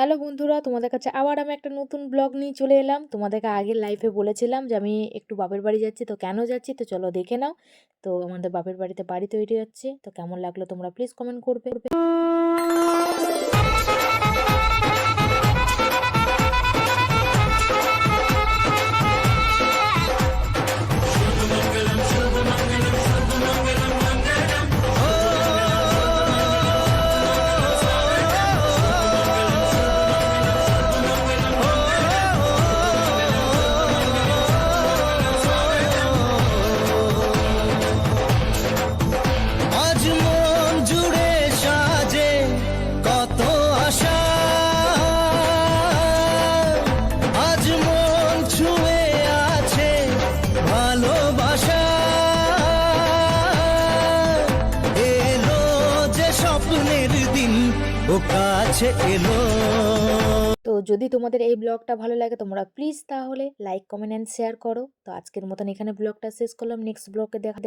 Hello বন্ধুরা, তোমাদের কাছে আবার আমি একটা নতুন ব্লগ নিয়ে চলে এলাম। তোমাদেরকে আগের লাইফে বলেছিলাম যে আমি একটু বাপের বাড়ি যাচ্ছি, তো কেন যাচ্ছি? তো চলো দেখে নাও। তো আমাদের বাপের বাড়িতে বাড়ি তৈরি হচ্ছে। তো কেমন লাগল তোমরা প্লিজ কমেন্ট করবে। দিন ও কাছে এলো। তো যদি তোমাদের এই ব্লগটা ভালো লাগে, তোমরা প্লিজ তাহলে লাইক কমেন্ট অ্যান্ড শেয়ার করো। তো আজকের মতন এখানে ব্লগটা শেষ করলাম। নেক্সট ব্লগে দেখা